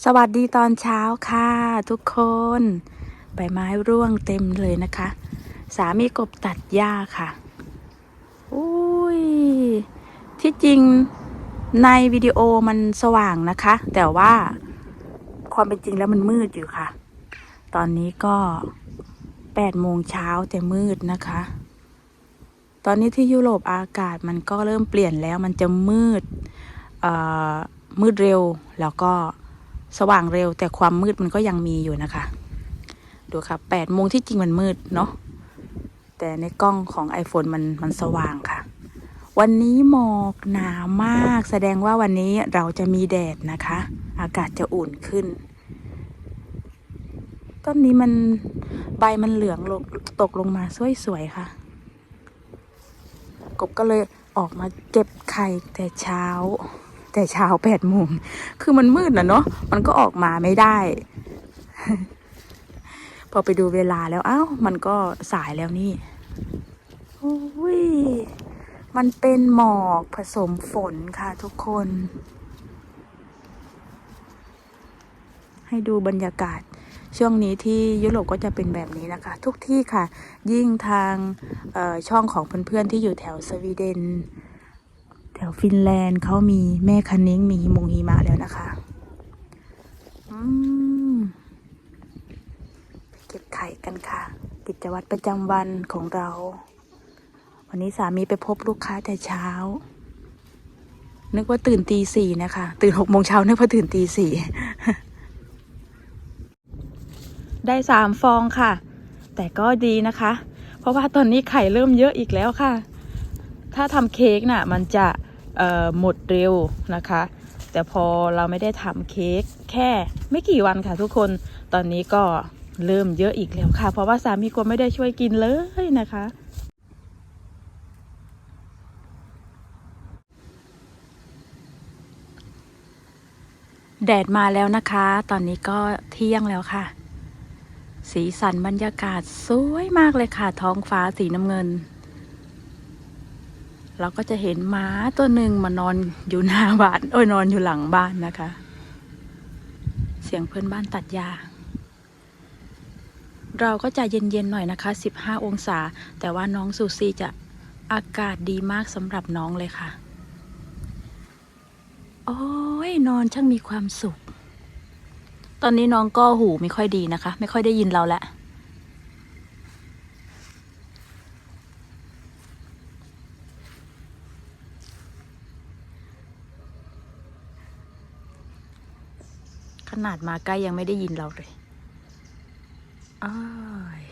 สวัสดีตอนเช้าค่ะ ทุกคน ใบไม้ร่วงเต็มเลยนะคะ สามีกบตัดหญ้าค่ะอุ้ยที่จริงในวิดีโอมันสว่างนะคะ แต่ว่าความเป็นจริงแล้วมันมืดอยู่ค่ะ ตอนนี้ก็แปดโมงเช้าแต่มืดนะคะ ตอนนี้ที่ยุโรปอากาศมันก็เริ่มเปลี่ยนแล้วมันจะมืดเอ่อมืดเร็วแล้วก็ สว่างเร็วแต่ความมืดมันก็ยังมีอยู่นะคะ ดูครับแปดโมงที่จริงมันมืดเนาะแต่ในกล้องของ iPhone มันมันสว่างค่ะ วันนี้หมอกหนามาก แสดงว่าวันนี้เราจะมีแดดนะคะ อากาศจะอุ่นขึ้น ต้นนี้มันใบมันเหลืองลงตกลงมาสวยๆค่ะ กบก็เลยออกมาเก็บไข่แต่เช้า แต่เช้าแปดโมง คือมันมืดนะเนาะ มันก็ออกมาไม่ได้ พอไปดูเวลาแล้วอ้าวมันก็สายแล้วนี่โอ้ย มันเป็นหมอกผสมฝนค่ะทุกคน ให้ดูบรรยากาศช่วงนี้ที่ยุโรปก็จะเป็นแบบนี้นะคะ ทุกที่ค่ะ ยิ่งทางช่องของเพื่อนๆที่อยู่แถวสวีเดน วฟินแลนด์เขามีแม่คันนิ้งมีหิมงหิมะแล้วนะคะไปเก็บไข่กันค่ะ กิจวัตรประจำวันของเรา วันนี้สามีไปพบลูกค้าแต่เช้า นึกว่าตื่นตีสี่นะคะ ตื่นหกโมงเช้านึกว่าตื่นตีสี่ได้สามฟองค่ะ แต่ก็ดีนะคะ เพราะว่าตอนนี้ไข่เริ่มเยอะอีกแล้วค่ะ ถ้าทำเค้กน่ะ มันจะ หมดเร็วนะคะ แต่พอเราไม่ได้ทำเค้กแค่ไม่กี่วันค่ะทุกคนตอนนี้ก็เริ่มเยอะอีกแล้วค่ะ เพราะว่าสามีก็ไม่ได้ช่วยกินเลยนะคะแดดมาแล้วนะคะ ตอนนี้ก็เที่ยงแล้วค่ะ สีสันบรรยากาศสวยมากเลยค่ะ ท้องฟ้าสีน้ำเงิน เราก็จะเห็นม้าตัวหนึ่งมานอนอยู่หน้าบ้านโอ้ยนอนอยู่หลังบ้านนะคะ เสียงเพื่อนบ้านตัดหญ้าเราก็จะเย็นๆหน่อยนะคะ 15 องศา แต่ว่าน้องซูซี่จะอากาศดีมากสำหรับน้องเลยค่ะ โอ้ยนอนช่างมีความสุข ตอนนี้น้องก็หูไม่ค่อยดีนะคะ ไม่ค่อยได้ยินเราแล้ว ขนาดมาใกล้ยังไม่ได้ยินเราเลยอ้าย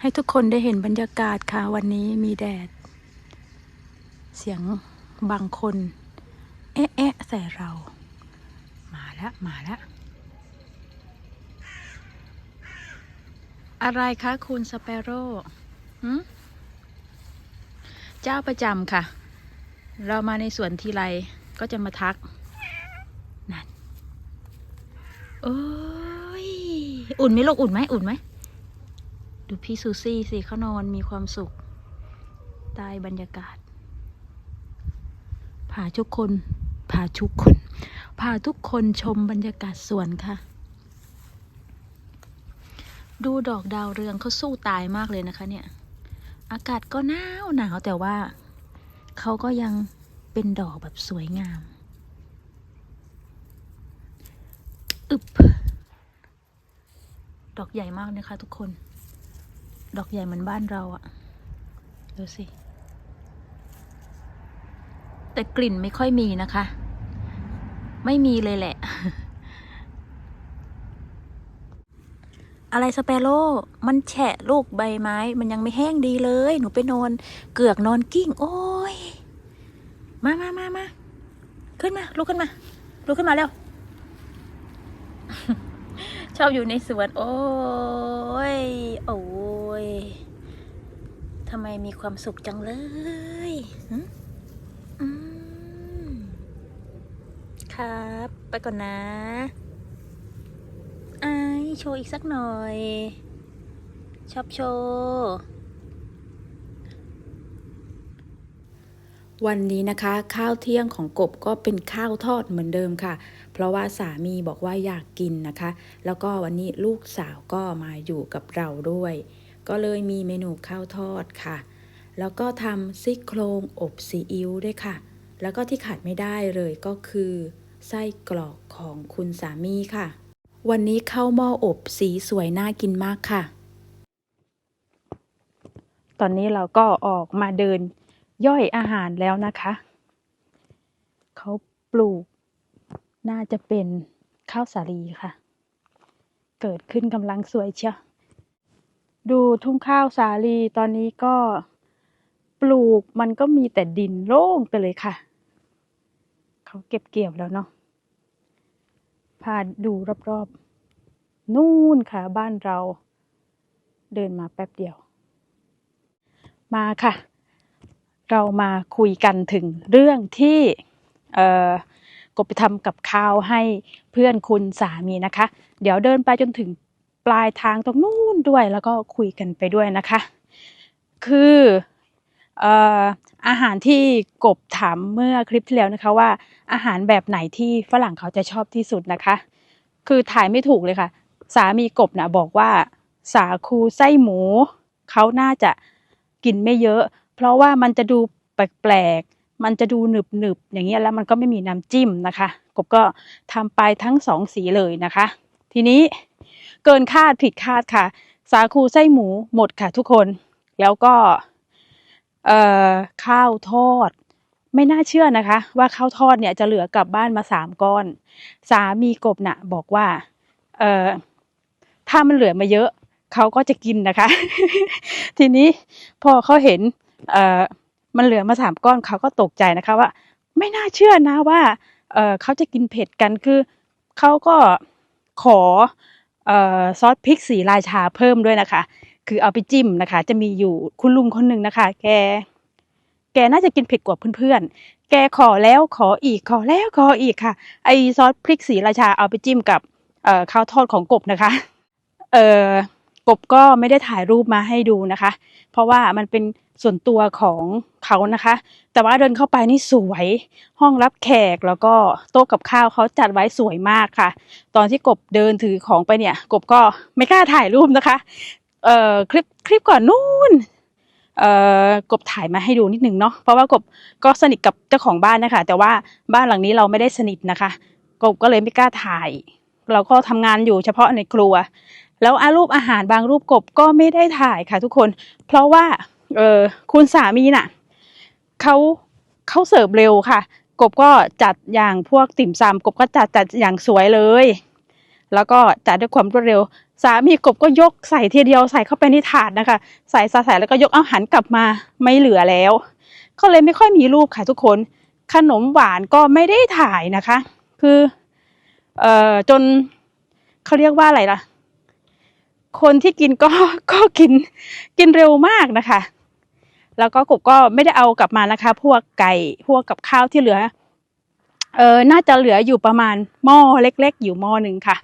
ให้ทุกคนได้เห็นบรรยากาศค่ะ วันนี้มีแดด เสียงบางคน เอ๊ะเอ๊ะใส่เรา มาแล้วมาแล้วอะไรคะคุณสเปโร่เจ้าประจำค่ะ เรามาในสวนทีไรก็จะมาทัก นั่น โอ้ย อุ่นไหมลูกอุ่นไหมอุ่นไหม ดูพี่ซูซี่สิเขานอนมีความสุขใต้บรรยากาศ พาทุกคนพาทุกคน พาทุกคนชมบรรยากาศสวนค่ะ ดูดอกดาวเรืองเขาสู้ตายมากเลยนะคะ เนี่ย อากาศก็หนาวหนาวแต่ว่าเขาก็ยังเป็นดอกแบบสวยงาม อึบดอกใหญ่มากนะคะทุกคน ดอกใหญ่เหมือนบ้านเราอะดูสิ แต่กลิ่นไม่ค่อยมีนะคะ ไม่มีเลยแหละ อะไรสเปโร่ มันแฉะลูกใบไม้ มันยังไม่แห้งดีเลย หนูไปนอน เกือกนอนกิ้ง โอ้ย มามามามาขึ้นมา ลุกขึ้นมา ลุกขึ้นมาเร็ว ชอบอยู่ในสวน โอ้ย โอ้ยทำไมมีความสุขจังเลยหึมครับ ไปก่อนนะไอายโชว์อีกสักหน่อย ชอบโชว์ วันนี้นะคะ ข้าวเที่ยงของกบก็เป็นข้าวทอดเหมือนเดิมค่ะ เพราะว่าสามีบอกว่าอยากกินนะคะ แล้วก็วันนี้ลูกสาวก็มาอยู่กับเราด้วย ก็เลยมีเมนูข้าวทอดค่ะ แล้วก็ทำซี่โครงอบซีอิ๊วด้วยค่ะ แล้วก็ที่ขาดไม่ได้เลยก็คือ ไส้กรอกของคุณสามีค่ะ วันนี้ข้าวหม้ออบสีสวยน่ากินมากค่ะ ตอนนี้เราก็ออกมาเดิน ย่อยอาหารแล้วนะคะ เขาปลูก น่าจะเป็นข้าวสาลีค่ะ เกิดขึ้นกำลังสวยเชียวดูทุ่งข้าวสาลีตอนนี้ก็ปลูกมันก็มีแต่ดินโล่งไปเลยค่ะ เขาเก็บเกี่ยวแล้วเนาะพาดูรอบๆ นู่นค่ะบ้านเรา เดินมาแป๊บเดียว มาค่ะ เรามาคุยกันถึงเรื่องที่กบไปทำกับข้าวให้เพื่อนคุณสามีนะคะ เดี๋ยวเดินไปจนถึงปลายทางตรงนู้นด้วยแล้วก็คุยกันไปด้วยนะคะ คือเอ่ออาหารที่กบถามเมื่อคลิปที่แล้วนะคะว่าอาหารแบบไหนที่ฝรั่งเขาจะชอบที่สุดนะคะ คือถ่ายไม่ถูกเลยค่ะ สามีกบนะบอกว่าสาคูไส้หมู เขาน่าจะกินไม่เยอะ เพราะว่ามันจะดูแปลกๆ มันจะดูหนึบๆอย่างเงี้ยแล้วมันก็ไม่มีน้ำจิ้มนะคะ กบก็ทำไปทั้งสองสีเลยนะคะ ทีนี้เกินคาดผิดคาดค่ะ สาคูไส้หมูหมดค่ะทุกคน แล้วก็เอ่อข้าวทอด ไม่น่าเชื่อนะคะ ว่าข้าวทอดเนี่ยจะเหลือกลับบ้านมาสามก้อน สามีกบน่ะบอกว่าเอ่อถ้ามันเหลือมาเยอะ เขาก็จะกินนะคะ ทีนี้พอเขาเห็น เอ่อมันเหลือมาสามก้อนเขาก็ตกใจนะคะว่า ไม่น่าเชื่อนะว่าเอ่อเขาจะกินเผ็ดกันคือเขาก็ขอเอ่อซอสพริกสีราชาเพิ่มด้วยนะคะ คือเอาไปจิ้มนะคะ จะมีอยู่คุณลุงคนหนึ่งนะคะ แก แกน่าจะกินเผ็ดกว่าเพื่อนๆแกขอแล้วขออีกขอแล้วขออีกค่ะ ไอซอสพริกสีราชาเอาไปจิ้มกับเอ่อข้าวทอดของกบนะคะ เอ่อ กบก็ไม่ได้ถ่ายรูปมาให้ดูนะคะ เพราะว่ามันเป็นส่วนตัวของเขานะคะ แต่ว่าเดินเข้าไปนี่สวยห้องรับแขกแล้วก็โต๊ะกับข้าวเขาจัดไว้สวยมากค่ะ ตอนที่กบเดินถือของไปเนี่ย กบก็ไม่กล้าถ่ายรูปนะคะเอ่อคลิปคลิปก่อนนู่นเอ่อกบถ่ายมาให้ดูนิดนึงเนาะเพราะว่ากบก็สนิทกับเจ้าของบ้านนะคะ แต่ว่าบ้านหลังนี้เราไม่ได้สนิทนะคะ กบก็เลยไม่กล้าถ่าย เราก็ทำงานอยู่เฉพาะในครัว แล้วอารูปอาหารบางรูปกบก็ไม่ได้ถ่ายค่ะทุกคน เพราะว่าเออคุณสามีน่ะเขาเขาเสิร์ฟเร็วค่ะ กบก็จัดอย่างพวกติ่มซำกบก็จัดจัดอย่างสวยเลย แล้วก็จัดด้วยความรวดเร็ว สามีกบก็ยกใส่ทีเดียวใส่เข้าไปในถาดนะคะ ใส่ใส่ใส่แล้วก็ยกเอาหันกลับมาไม่เหลือแล้ว ก็เลยไม่ค่อยมีรูปค่ะทุกคน ขนมหวานก็ไม่ได้ถ่ายนะคะ คือเอ่อจนเขาเรียกว่าอะไรล่ะ คนที่กินก็ก็กินกินเร็วมากนะคะ แล้วก็กบก็ไม่ได้เอากลับมานะคะ พวกไก่พวกกับข้าวที่เหลือ เออน่าจะเหลืออยู่ประมาณหม้อเล็ก ๆ อยู่หม้อหนึ่งค่ะ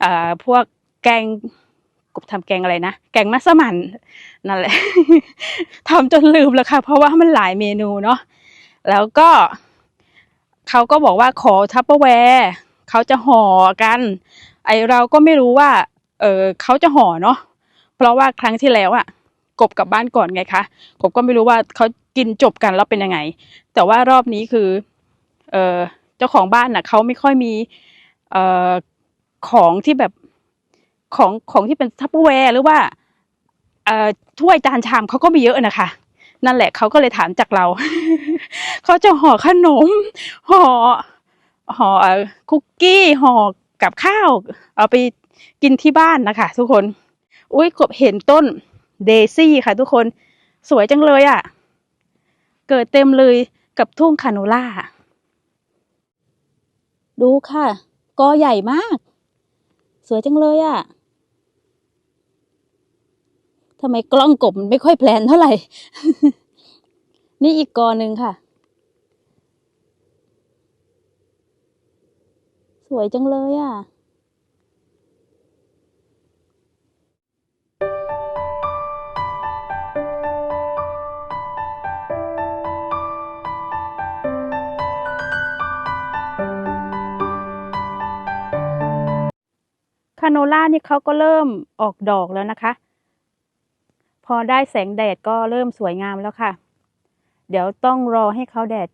เอ่อพวกแกงกบทำแกงอะไรนะแกงมัสมั่นนั่นแหละทำจนลืมแล้วค่ะ เพราะว่ามันหลายเมนูเนาะแล้วก็เขาก็บอกว่าขอทัพเปอร์แวร์เขาจะห่อกัน ไอเราก็ไม่รู้ว่า เออเขาจะห่อเนาะเพราะว่าครั้งที่แล้วอะกบกลับบ้านก่อนไงคะกบก็ไม่รู้ว่าเขากินจบกันแล้วเป็นยังไง แต่ว่ารอบนี้คือ เออเจ้าของบ้านน่ะเขาไม่ค่อยมี เออของที่แบบของของที่เป็นทัพเปอร์แวร์หรือว่าเอ่อถ้วยจานชามเขาก็มีเยอะนะคะ นั่นแหละเขาก็เลยถามจากเรา เขาจะห่อขนมห่อห่อเอ่อคุกกี้ห่อกับข้าว เอาไป กินที่บ้านนะคะ ทุกคน อุ้ยกบเห็นต้นเดซี่ค่ะ ทุกคนสวยจังเลยอะ่ะ เกิดเต็มเลยกับทุ่งคาโนล่า ดูค่ะ กอใหญ่มาก สวยจังเลยอะ่ะทำไมกล้องกบมันไม่ค่อยแพลนเท่าไหร่ นี่อีกกอหนึ่งค่ะ สวยจังเลยอะ โนล่านี่เขาก็เริ่มออกดอกแล้วนะคะ พอได้แสงแดดก็เริ่มสวยงามแล้วค่ะ เดี๋ยวต้องรอให้เขาแดด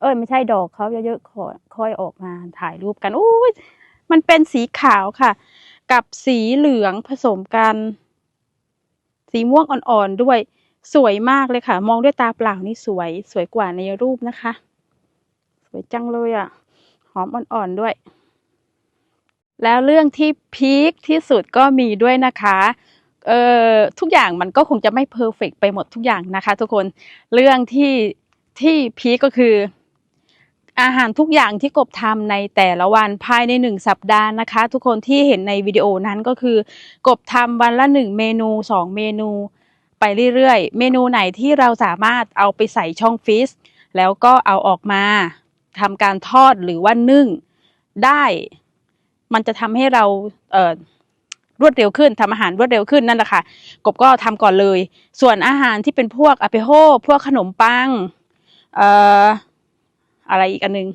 เอ้ยไม่ใช่ดอกเขาเยอะๆค่อยออกมาถ่ายรูปกันอุ้ยมันเป็นสีขาวค่ะ กับสีเหลืองผสมกัน สีม่วงอ่อนๆด้วยสวยมากเลยค่ะ มองด้วยตาเปล่านี่สวย สวยกว่าในรูปนะคะ สวยจังเลยอะ หอมอ่อนๆด้วย แล้วเรื่องที่พีคที่สุดก็มีด้วยนะคะเอ่อทุกอย่างมันก็คงจะไม่เพอร์เฟกไปหมดทุกอย่างนะคะ ทุกคนเรื่องที่ที่พีคก็คือ อาหารทุกอย่างที่กบทำในแต่ละวันภายในหนึ่งสัปดาห์นะคะ ทุกคนที่เห็นในวิดีโอนั้นก็คือกบทำวันละหนึ่งเมนูสองเมนู ไปเรื่อยๆ เมนูไหนที่เราสามารถเอาไปใส่ช่องฟรีซแล้วก็เอาออกมาทำการทอดหรือว่านึ่งได้ มันจะทำให้เราเรวดเร็วขึ้นทำอาหารรวดเร็วขึ้นนั่นแหละค่ะ กบก็ทำก่อนเลย ส่วนอาหารที่เป็นพวกอ p เปโฮพวกขนมปังเอ่ออะไรอีกอันนึง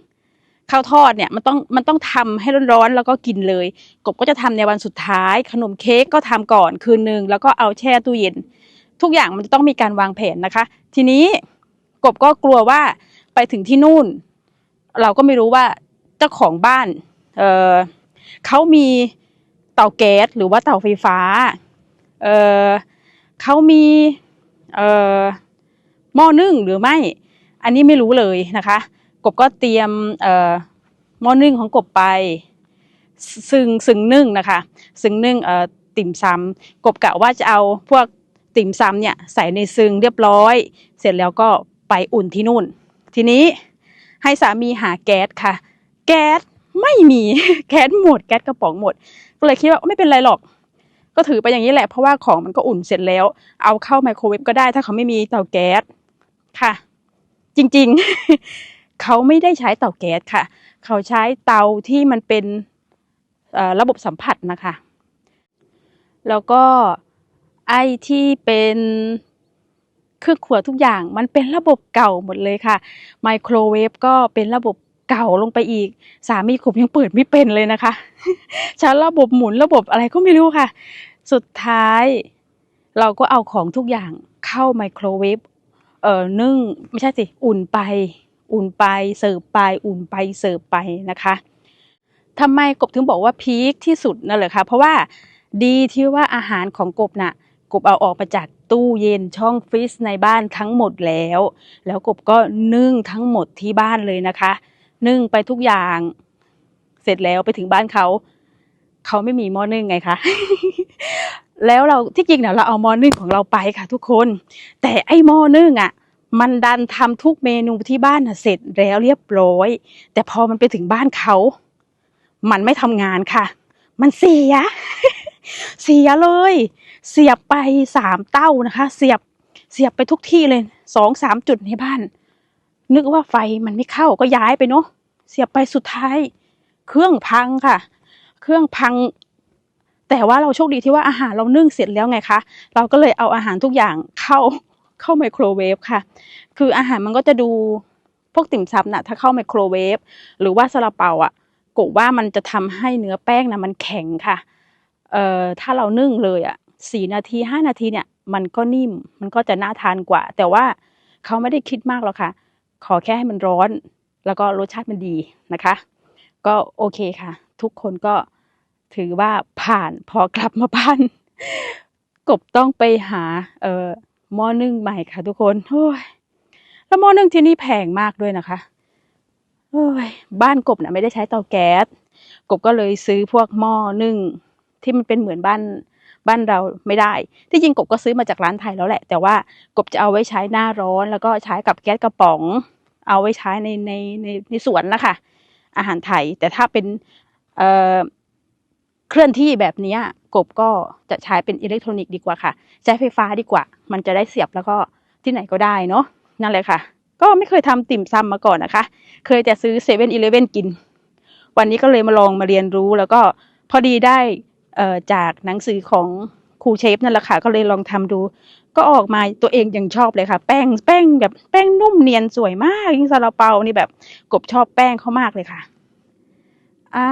ข้าวทอดเนี่ยมันต้องมันต้องทำให้ร้อนๆแล้วก็กินเลย กบก็จะทำในวันสุดท้าย ขนมเค้กก็ทำก่อนคืนนึงแล้วก็เอาแช่ตู้เย็น ทุกอย่างมันจะต้องมีการวางแผนนะคะ ทีนี้กบก็กลัวว่าไปถึงที่นู่น เราก็ไม่รู้ว่าเจ้าของบ้าน เออ เขามีเตาแก๊สหรือว่าเตาไฟฟ้า เออเขามีเออหม้อนึ่งหรือไม่ อันนี้ไม่รู้เลยนะคะ กบก็เตรียมเออหม้อนึ่งของกบไป ซึ่งซึ่งนึ่งนะคะ ซึ่งนึ่งเออติ่มซำกบกะว่าจะเอาพวกติ่มซำเนี่ยใส่ในซึ่งเรียบร้อย เสร็จแล้วก็ไปอุ่นที่นู่น ทีนี้ให้สามีหาแก๊สค่ะ แก๊ส ไม่มีแก๊สหมดแก๊สกระป๋องหมด ก็เลยคิดว่าไม่เป็นไรหรอก ก็ถือไปอย่างนี้แหละเพราะว่าของมันก็อุ่นเสร็จแล้ว เอาเข้าไมโครเวฟก็ได้ถ้าเขาไม่มีเตาแก๊สค่ะ จริงๆ เขาไม่ได้ใช้เตาแก๊สค่ะ เขาใช้เตาที่มันเป็นระบบสัมผัสนะคะ แล้วก็ไอ้ที่เป็นเครื่องครัวทุกอย่างมันเป็นระบบเก่าหมดเลยค่ะไมโครเวฟก็เป็นระบบ เก่าลงไปอีก สามีผมยังเปิดไม่เป็นเลยนะคะใช้ระบบหมุนระบบอะไรก็ไม่รู้ค่ะ สุดท้าย เราก็เอาของทุกอย่างเข้าไมโครเวฟเอ่อนึ่งไม่ใช่สิอุ่นไป อุ่นไปเสิร์ฟไป อุ่นไปเสิร์ฟไปนะคะทำไมกบถึงบอกว่าพีคที่สุดนั่นแหละค่ะเพราะว่าดีที่ว่าอาหารของกบน่ะกบเอาออกมาจากตู้เย็นช่องฟรีซในบ้านทั้งหมดแล้ว แล้วกบก็นึ่งทั้งหมดที่บ้านเลยนะคะ นึ่งไปทุกอย่าง เสร็จแล้วไปถึงบ้านเขา เขาไม่มีหม้อนึ่งไงคะ แล้วเราที่จริงเนี่ยเราเอาหม้อนึ่งของเราไปค่ะ ทุกคน แต่ไอ้หม้อนึ่งอะ มันดันทำทุกเมนูที่บ้านน่ะเสร็จแล้วเรียบร้อย แต่พอมันไปถึงบ้านเขา มันไม่ทำงานค่ะ มันเสีย เสียเลย เสียบไปสามเต้านะคะ เสียบเสียบไปทุกที่เลยสองสามจุดในบ้าน นึกว่าไฟมันไม่เข้าก็ย้ายไปเนาะเสียบไปสุดท้าย เครื่องพังค่ะ เครื่องพัง แต่ว่าเราโชคดีที่ว่าอาหารเรานึ่งเสร็จแล้วไงคะเราก็เลยเอาอาหารทุกอย่างเข้าเข้าไมโครเวฟค่ะ คืออาหารมันก็จะดูพวกติ่มซำน่ะถ้าเข้าไมโครเวฟหรือว่าซาลาเปาอะกบว่ามันจะทำให้เนื้อแป้งนะมันแข็งค่ะเอ่อถ้าเรานึ่งเลยอะสี่นาทีห้านาทีเนี่ย มันก็นิ่มมันก็จะน่าทานกว่า แต่ว่าเขาไม่ได้คิดมากหรอกค่ะ ขอแค่ให้มันร้อน แล้วก็รสชาติมันดีนะคะ ก็โอเคค่ะ ทุกคนก็ถือว่าผ่านพอกลับมาบ้าน กบต้องไปหาเอ่อหม้อนึ่งใหม่ค่ะ ทุกคนโอ้ยแล้วหม้อนึ่งที่นี่แพงมากด้วยนะคะโอ้ยบ้านกบนะไม่ได้ใช้เตาแก๊สกบก็เลยซื้อพวกหม้อนึ่งที่มันเป็นเหมือนบ้าน บ้านเราไม่ได้ ที่จริงกบก็ซื้อมาจากร้านไทยแล้วแหละ แต่ว่ากบจะเอาไว้ใช้หน้าร้อน แล้วก็ใช้กับแก๊สกระป๋อง เอาไว้ใช้ในในในในสวนนะคะอาหารไทย แต่ถ้าเป็นเอ่อเคลื่อนที่แบบนี้กบก็จะใช้เป็นอิเล็กทรอนิกส์ดีกว่าค่ะ ใช้ไฟฟ้าดีกว่า มันจะได้เสียบแล้วก็ที่ไหนก็ได้เนาะนั่นเลยค่ะ ก็ไม่เคยทำติ่มซำมาก่อนนะคะ เคยแต่ซื้อเซเว่นอีเลฟเว่นกิน วันนี้ก็เลยมาลองมาเรียนรู้แล้วก็พอดีได้ จากหนังสือของครูเชฟนั่นแหละค่ะก็เลยลองทำดู ก็ออกมาตัวเองยังชอบเลยค่ะ แป้งแป้งแบบแป้งนุ่มเนียนสวยมากยิ่งซาลาเปานี่แบบกบชอบแป้งเขามากเลยค่ะอ่า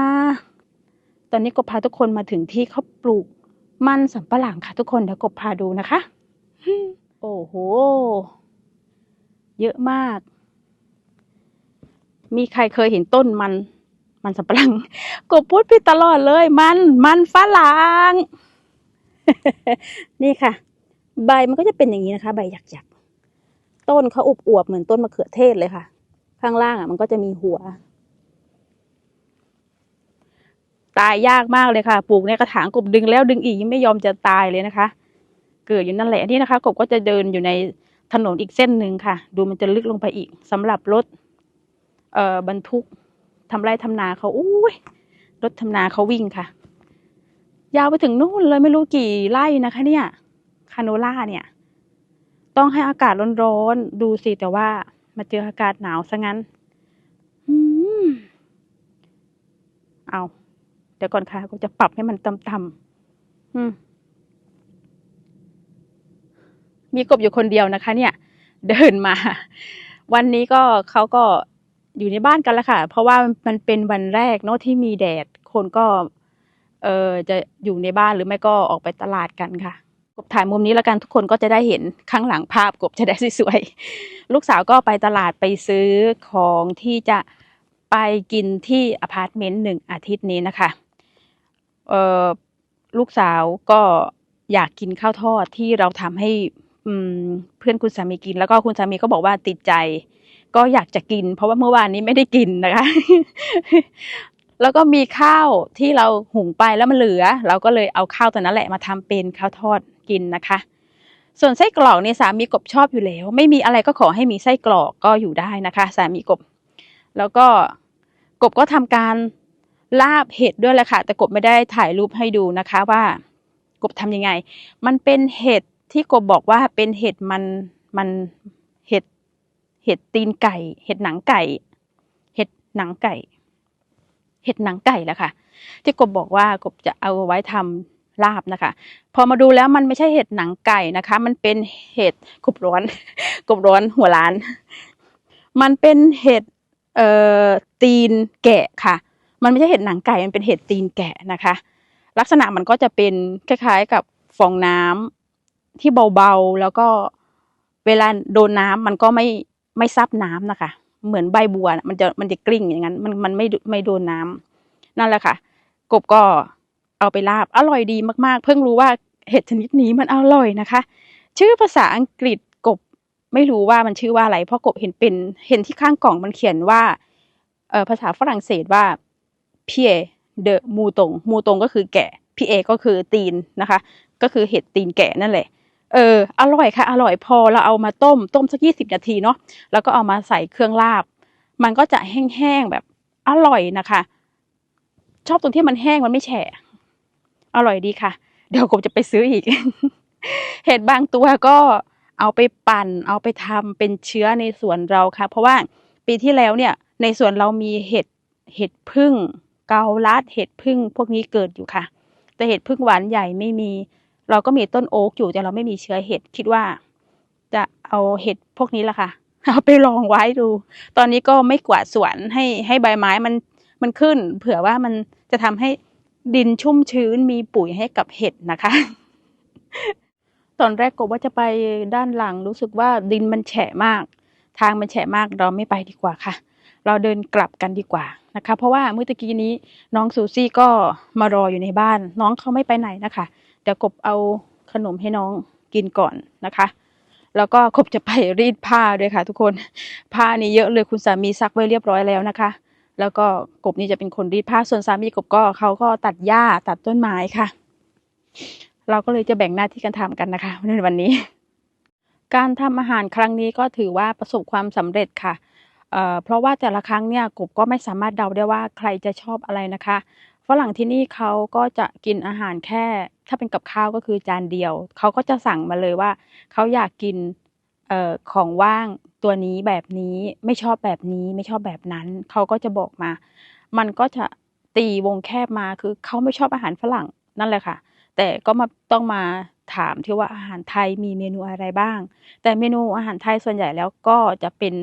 ตอนนี้กบพาทุกคนมาถึงที่เขาปลูกมันสำปะหลังค่ะทุกคนเดี๋ยวกบพาดูนะคะ โอ้โห เยอะมาก มีใครเคยเห็นต้นมัน มันสำปะหลังกบพูดผิดตลอดเลย มันมันฝรั่งนี่ค่ะ ใบมันก็จะเป็นอย่างนี้นะคะ ใบหยักๆ ต้นเขาอวบอวบๆเหมือนต้นมะเขือเทศเลยค่ะ ข้างล่างอะ มันก็จะมีหัว ตายยากมากเลยค่ะ ปลูกในกระถางกบดึงแล้วดึงอีกยังไม่ยอมจะตายเลยนะคะ เกิดอยู่นั่นแหละนี่นะคะ กบก็จะเดินอยู่ในถนนอีกเส้นหนึ่งค่ะ ดูมันจะลึกลงไปอีกสำหรับรถเอ่อบรรทุก ทำไร่ทำนาเขาอุ้ยรถทำนาเขาวิ่งค่ะ ยาวไปถึงนู่นเลยไม่รู้กี่ไร่นะคะ เนี่ยคาโนล่าเนี่ย ต้องให้อากาศร้อนๆดูสิแต่ว่ามาเจออากาศหนาวซะงั้นอืมเอาเดี๋ยวก่อนค่ะก็จะปรับให้มันต่ำๆอืมมีกบอยู่คนเดียวนะคะ เนี่ย เดินมา วันนี้ก็เขาก็ อยู่ในบ้านกันแล้วค่ะ เพราะว่ามันเป็นวันแรกเนาะที่มีแดด คนก็ เออจะอยู่ในบ้านหรือไม่ก็ออกไปตลาดกันค่ะ กบถ่ายมุมนี้แล้วกันทุกคนก็จะได้เห็นข้างหลังภาพกบจะได้สวยๆ ลูกสาวก็ไปตลาดไปซื้อของที่จะไปกินที่อพาร์ตเมนต์หนึ่งอาทิตย์นี้นะคะ เออลูกสาวก็อยากกินข้าวทอดที่เราทำให้เพื่อนคุณสามีกิน แล้วก็คุณสามีก็บอกว่าติดใจ ก็อยากจะกิน เพราะว่าเมื่อวานนี้ไม่ได้กินนะคะ แล้วก็มีข้าวที่เราหุงไปแล้วมันเหลือ เราก็เลยเอาข้าวตัวนั้นแหละมาทำเป็นข้าวทอดกินนะคะ ส่วนไส้กรอกเนี่ยสามีกบชอบอยู่แล้ว ไม่มีอะไรก็ขอให้มีไส้กรอกก็อยู่ได้นะคะ สามีกบ แล้วก็กบก็ทำการลาบเห็ดด้วยแหละค่ะ แต่กบไม่ได้ถ่ายรูปให้ดูนะคะว่ากบทำยังไง มันเป็นเห็ดที่กบบอกว่าเป็นเห็ดมันมัน เห็ดตีนไก่ เห็ดหนังไก่ เห็ดหนังไก่ เห็ดหนังไก่แหละค่ะ ที่กบบอกว่ากบจะเอาไว้ทำลาบนะคะ พอมาดูแล้วมันไม่ใช่เห็ดหนังไก่นะคะ มันเป็นเห็ดกบร้อน กบร้อนหัวล้าน มันเป็นเห็ดเอ่อตีนแกะค่ะ มันไม่ใช่เห็ดหนังไก่ มันเป็นเห็ดตีนแกะนะคะ ลักษณะมันก็จะเป็นคล้ายๆกับฟองน้ำที่เบาๆ แล้วก็เวลาโดนน้ำมันก็ไม่ ไม่ซับน้ำนะคะ เหมือนใบบัวมันจะมันจะกลิ้งอย่างนั้น มันมันไม่ไม่โดนน้ำนั่นแหละค่ะ กบก็เอาไปลาบอร่อยดีมากๆ เพิ่งรู้ว่าเห็ดชนิดนี้มันอร่อยนะคะ ชื่อภาษาอังกฤษกบไม่รู้ว่ามันชื่อว่าอะไร เพราะกบเห็นเป็นเห็นที่ข้างกล่องมันเขียนว่าเออภาษาฝรั่งเศสว่าพีเอเดอะมูตงมูตงก็คือแกะพีเอก็คือตีนนะคะ ก็คือเห็ดตีนแกะนั่นแหละ เอออร่อยค่ะ อร่อยพอเราเอามาต้มต้มสักยี่สิบนาทีเนาะแล้วก็เอามาใส่เครื่องลาบ มันก็จะแห้งๆแบบอร่อยนะคะ ชอบตรงที่มันแห้งมันไม่แฉะอร่อยดีค่ะ เดี๋ยวผมจะไปซื้ออีก เห็ดบางตัวก็เอาไปปั่น เอาไปทำเป็นเชื้อในสวนเราค่ะ เพราะว่าปีที่แล้วเนี่ย ในสวนเรามีเห็ดเห็ดพึ่ง เกาลัดเห็ดพึ่งพวกนี้เกิดอยู่ค่ะ แต่เห็ดพึ่งหวานใหญ่ไม่มี เราก็มีต้นโอ๊กอยู่แต่เราไม่มีเชื้อเห็ดคิดว่า จะเอาเห็ดพวกนี้ละค่ะเอาไปลองไว้ดู ตอนนี้ก็ไม่กวาดสวนให้ให้ใบไม้มันมันขึ้น เผื่อว่ามันจะทำให้ดินชุ่มชื้นมีปุ๋ยให้กับเห็ดนะคะ ตอนแรกก็ว่าจะไปด้านหลังรู้สึกว่าดินมันแฉะมาก ทางมันแฉะมากเราไม่ไปดีกว่าค่ะ เราเดินกลับกันดีกว่านะคะ เพราะว่าเมื่อตะกี้นี้น้องซูซี่ก็มารออยู่ในบ้าน น้องเขาไม่ไปไหนนะคะเดี๋ยวกบเอาขนมให้น้องกินก่อนนะคะ แล้วก็กบจะไปรีดผ้าด้วยค่ะ ทุกคนผ้านี่เยอะเลยคุณสามีซักไว้เรียบร้อยแล้วนะคะ แล้วก็กบนี่จะเป็นคนรีดผ้าส่วนสามีกบก็เขาก็ตัดหญ้าตัดต้นไม้ค่ะ เราก็เลยจะแบ่งหน้าที่กันทำกันนะคะในวันนี้ การทำอาหารครั้งนี้ก็ถือว่าประสบความสำเร็จค่ะ เอ่อเพราะว่าแต่ละครั้งเนี่ยกบก็ไม่สามารถเดาได้ว่าใครจะชอบอะไรนะคะ ฝรั่งที่นี่เขาก็จะกินอาหารแค่ ถ้าเป็นกับข้าวก็คือจานเดียว เขาก็จะสั่งมาเลยว่าเขาอยากกินเอ่อของว่างตัวนี้แบบนี้ไม่ชอบแบบนี้ไม่ชอบแบบนั้น เขาก็จะบอกมา มันก็จะตีวงแคบมาคือเขาไม่ชอบอาหารฝรั่งนั่นแหละค่ะ แต่ก็มาต้องมาถามที่ว่าอาหารไทยมีเมนูอะไรบ้าง แต่เมนูอาหารไทยส่วนใหญ่แล้วก็จะเป็น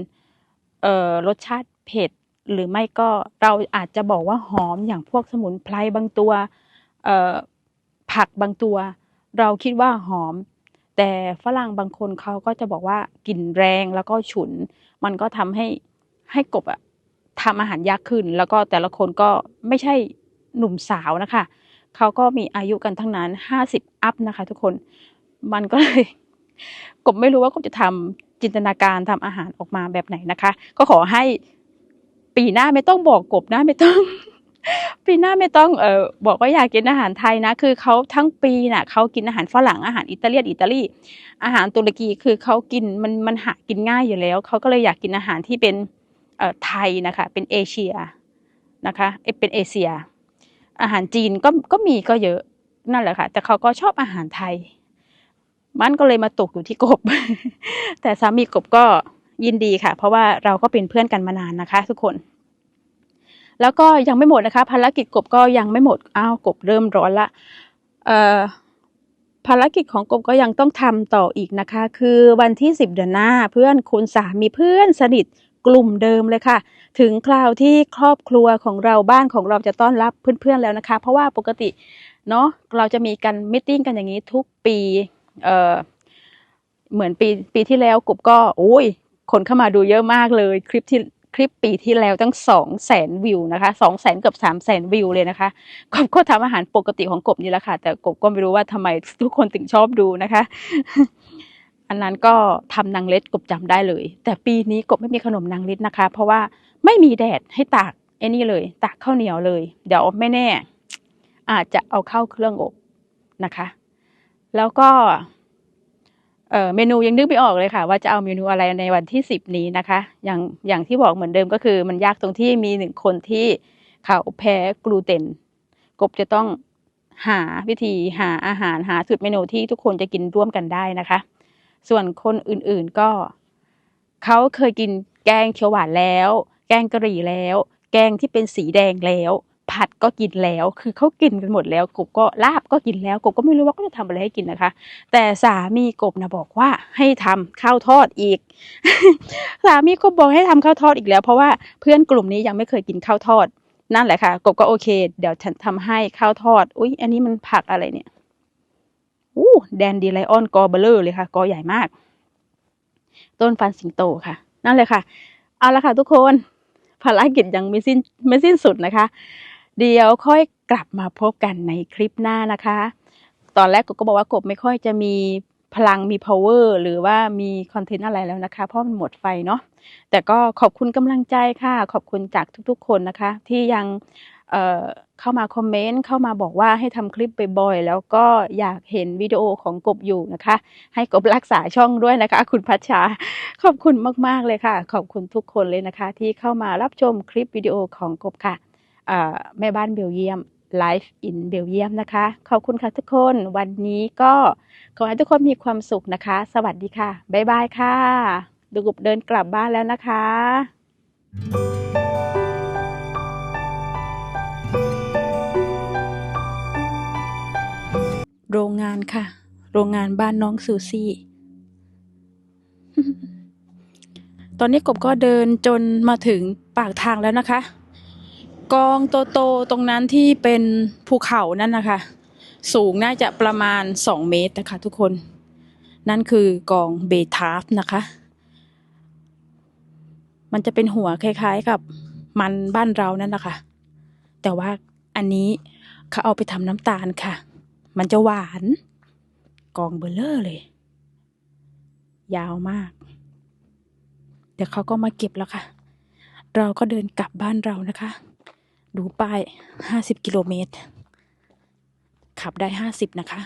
เอ่อรสชาติเผ็ดหรือไม่ก็เราอาจจะบอกว่าหอมอย่างพวกสมุนไพรบางตัวเอ่อผักบางตัว เราคิดว่าหอม แต่ฝรั่งบางคนเขาก็จะบอกว่ากลิ่นแรงแล้วก็ฉุน มันก็ทำให้ให้กบอะทำอาหารยากขึ้น แล้วก็แต่ละคนก็ไม่ใช่หนุ่มสาวนะคะเขาก็มีอายุกันทั้งนั้นห้าสิบอัพนะคะ ทุกคนมันก็เลยกบไม่รู้ว่ากบจะทำ จินตนาการทำอาหารออกมาแบบไหนนะคะ ก็ขอให้ปีหน้าไม่ต้องบอกกบนะไม่ต้อง ปีหน้าไม่ต้องเออบอกว่าอยากกินอาหารไทยนะ คือเขาทั้งปีน่ะเขากินอาหารฝรั่งอาหารอิตาเลียนอิตาลี อาหารตุรกีคือเขากินมันมันหากินง่ายอยู่แล้วเขาก็เลยอยากกินอาหารที่เป็นเอ่อไทยนะคะ เป็นเอเชียนะคะเอ้ยเป็นเอเชีย อาหารจีนก็ก็มีก็เยอะนั่นแหละค่ะ แต่เขาก็ชอบอาหารไทย มันก็เลยมาตกอยู่ที่กบ แต่สามีกบก็ยินดีค่ะ เพราะว่าเราก็เป็นเพื่อนกันมานานนะคะ ทุกคน แล้วก็ยังไม่หมดนะคะ ภารกิจกบก็ยังไม่หมดอ้าวกบเริ่มร้อนละเอ่อภารกิจของกบก็ยังต้องทำต่ออีกนะคะ คือวันที่สิบเดือนหน้า เพื่อนคุณสามีเพื่อนสนิทกลุ่มเดิมเลยค่ะ ถึงคราวที่ครอบครัวของเราบ้านของเราจะต้อนรับเพื่อนๆแล้วนะคะ เพราะว่าปกติเนาะเราจะมีกันมิ팅กันอย่างนี้ทุกปี เออเหมือนปีปีที่แล้วกบก็โอ้ยคนเข้ามาดูเยอะมากเลย คลิปที่คลิปปีที่แล้วตั้งสองแสนวิวนะคะสองแสนเกือบสามแสนวิวเลยนะคะกบก็ทำอาหารปกติของกบนี่แหละค่ะ แต่กบก็ไม่รู้ว่าทำไมทุกคนถึงชอบดูนะคะ อันนั้นก็ทำนางเล็ดกบจำได้เลย แต่ปีนี้กบไม่มีขนมนางเล็ดนะคะ เพราะว่าไม่มีแดดให้ตากไอ้นี่เลย ตากข้าวเหนียวเลย เดี๋ยวไม่แน่ อาจจะเอาเข้าเครื่องอบนะคะ แล้วก็เมนูยังนึกไม่ออกเลยค่ะ ว่าจะเอาเมนูอะไรในวันที่สิบนี้นะคะ อย่างอย่างที่บอกเหมือนเดิมก็คือ มันยากตรงที่มีหนึ่งคนที่เขาแพ้กลูเตนกบจะต้องหาวิธีหาอาหารหาสูตรเมนูที่ทุกคนจะกินร่วมกันได้นะคะ ส่วนคนอื่นๆก็เขาเคยกินแกงเขียวหวานแล้ว แกงกะหรี่แล้ว แกงที่เป็นสีแดงแล้ว ผัดก็กินแล้ว คือเขากินกันหมดแล้วกบก็ลาบก็กินแล้วกบก็ไม่รู้ว่าก็จะทำอะไรให้กินนะคะ แต่สามีกบนะบอกว่าให้ทำข้าวทอดอีก สามีกบบอกให้ทำข้าวทอดอีกแล้ว เพราะว่าเพื่อนกลุ่มนี้ยังไม่เคยกินข้าวทอด นั่นแหละค่ะ กบก็โอเค เดี๋ยวฉันทำให้ข้าวทอด อุ๊ยอันนี้มันผักอะไรเนี่ยอู้แดนดีไลออนกอเบลเลอร์เลยค่ะกอใหญ่มาก ต้นฟันสิงโตค่ะ นั่นเลยค่ะ เอาละค่ะทุกคนภารกิจยังไม่สิ้นไม่สิ้นสุดนะคะ เดี๋ยวค่อยกลับมาพบกันในคลิปหน้านะคะ ตอนแรกกบก็บอกว่ากบไม่ค่อยจะมีพลังมี power หรือว่ามีคอนเทนต์อะไรแล้วนะคะ เพราะมันหมดไฟเนาะแต่ก็ขอบคุณกำลังใจค่ะ ขอบคุณจากทุกๆ คนนะคะ ที่ยังเเข้ามาคอมเมนต์เข้ามาบอกว่าให้ทำคลิปบ่อยๆแล้วก็อยากเห็นวิดีโอของกบอยู่นะคะ ให้กบรักษาช่องด้วยนะคะ คุณพัชชา ขอบคุณมากๆเลยค่ะ ขอบคุณทุกคนเลยนะคะ ที่เข้ามารับชมคลิปวิดีโอของกบค่ะ แม่บ้านเบลเยียม Life in เบลเยียมนะคะ ขอบคุณค่ะทุกคน วันนี้ก็ขอให้ทุกคนมีความสุขนะคะ สวัสดีค่ะ บ๊ายบายค่ะ ดูกบเดินกลับบ้านแล้วนะคะโรงงานค่ะ โรงงานบ้านน้องซูซี่ ตอนนี้กบก็เดินจนมาถึงปากทางแล้วนะคะ กองโตๆตรงนั้นที่เป็นภูเขานั่นนะคะ สูงน่าจะประมาณสองเมตรนะคะทุกคน นั่นคือกองเบทาฟนะคะ มันจะเป็นหัวคล้ายๆกับมันบ้านเรานั่นแหละค่ะ แต่ว่าอันนี้เขาเอาไปทำน้ำตาลค่ะ มันจะหวาน กองเบลเลอร์เลย ยาวมาก เดี๋ยวเขาก็มาเก็บแล้วค่ะ เราก็เดินกลับบ้านเรานะคะ ดูป้ายห้าสิบกิโลเมตร ขับได้ห้าสิบนะคะ